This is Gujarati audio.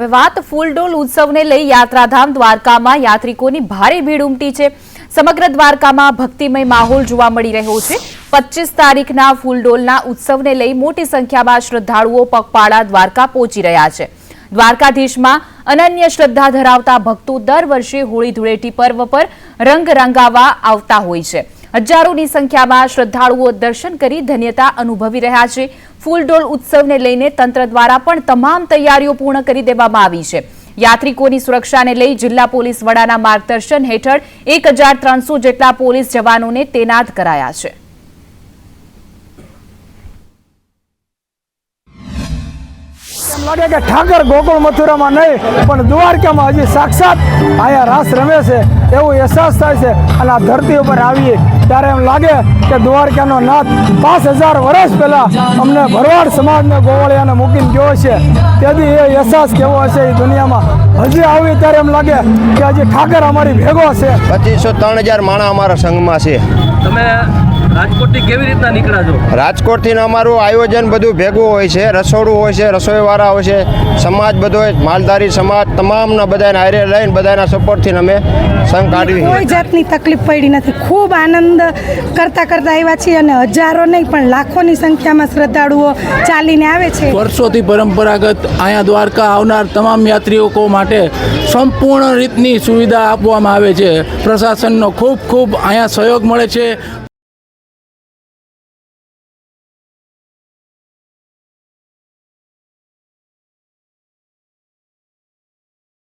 વાત ફૂલડોલ ઉત્સવને લઈ યાત્રાધામ દ્વારકામાં યાત્રિકોની ભારે ભીડ ઉમટી છે. સમગ્ર દ્વારકામાં ભક્તિમય માહોલ જોવા મળી રહ્યો છે. પચીસ તારીખના ફૂલડોલના ઉત્સવને લઈ મોટી સંખ્યામાં શ્રદ્ધાળુઓ પગપાળા દ્વારકા પહોંચી રહ્યા છે. દ્વારકાધીશમાં અનન્ય શ્રદ્ધા ધરાવતા ભક્તો દર વર્ષે હોળી ધૂળેટી પર્વ પર રંગ રંગાવા આવતા હોય છે. હજારોની સંખ્યામાં શ્રદ્ધાળુઓ દર્શન કરી ધન્યતા અનુભવી રહ્યા છે. ફૂલડોલ ઉત્સવને લઈને તંત્ર દ્વારા પણ તમામ તૈયારીઓ પૂર્ણ કરી દેવામાં આવી છે. યાત્રિકોની સુરક્ષાને લઈ જિલ્લા પોલીસ વડાના માર્ગદર્શન હેઠળ એક જેટલા પોલીસ જવાનોને તૈનાત કરાયા છે. લાગે કે ઠાકર ગોકુળ મથુરામાં નહીં પણ દ્વારકામાં હજી સાક્ષાત અહીંયા રાસ રમે છે. એવો અહેસાસ થાય છે અને આ ધરતી ઉપર આવીએ ત્યારે એમ લાગે કે દ્વારકાનો નાથ પાંચ હજાર વર્ષ પહેલા અમને ભરવાડ સમાજને ગોવાળિયાને મૂકીને ગયો છે. તેથી એ અહેસાસ કેવો હશે એ દુનિયામાં? હજી આવી ત્યારે એમ લાગે કે હજી ઠાકર અમારી ભેગો છે. પચીસો ત્રણ હજાર માણા અમારા સંઘમાં છે. તમે રાજકોટથી કેવી રીતના નીકળ્યા છો રાજકોટથી અમારું આયોજન બધું ભેગું હોય છે રસોડું હોય છે રસોઈવાળા હોય છે સમાજ બધો માલધારી સમાજ તમામના બધાને હારે લઈને બધાના સપોર્ટથી અમે સંઘ કાઢવી. કોઈ જાતની તકલીફ પડી નથી. ખૂબ આનંદ કરતા કરતા આવ્યા છીએ અને હજારો નહીં પણ લાખોની સંખ્યામાં શ્રદ્ધાળુઓ ચાલીને આવે છે. વર્ષોથી પરંપરાગત અહીંયા દ્વારકા આવનાર તમામ યાત્રીઓ માટે સંપૂર્ણ રીતની સુવિધા આપવામાં આવે છે. પ્રશાસનનો ખૂબ ખૂબ અહીંયા સહયોગ મળે છે.